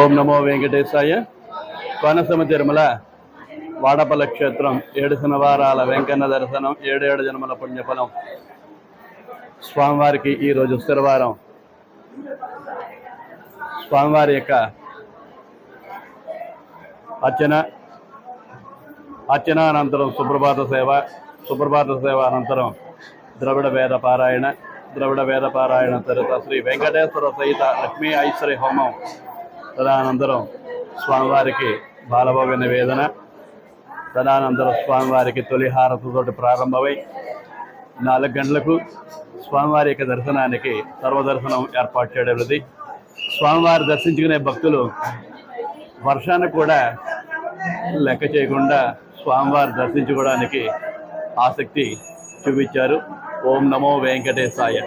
ఓం నమో వెంకటేశాయ. కోనసీమ తిరుమల వాడపల్ల క్షేత్రం ఏడు శనివారాల వెంకన్న దర్శనం ఏడేడు జన్మల పుణ్యఫలం. స్వామివారికి ఈరోజు శనివారం స్వామివారి యొక్క అర్చన అర్చన అనంతరం సుప్రభాత సేవ సుప్రభాత సేవ అనంతరం ద్రవిడ వేద పారాయణ ద్రవిడ వేద పారాయణ తరువాత శ్రీ వెంకటేశ్వర సహిత లక్ష్మీ ఐశ్వరి హోమం. తదనంతరం స్వామివారికి బాలభోగ నివేదన తదనంతరం స్వామివారికి తొలి హారతితోటి ప్రారంభమై నాలుగు గంటలకు స్వామివారి యొక్క దర్శనానికి సర్వదర్శనం ఏర్పాటు చేయబడింది స్వామివారి దర్శించుకునే భక్తులు వర్షాన్ని కూడా లెక్క చేయకుండా స్వామివారి దర్శించుకోవడానికి ఆసక్తి చూపించారు. ఓం నమో వెంకటేశాయ.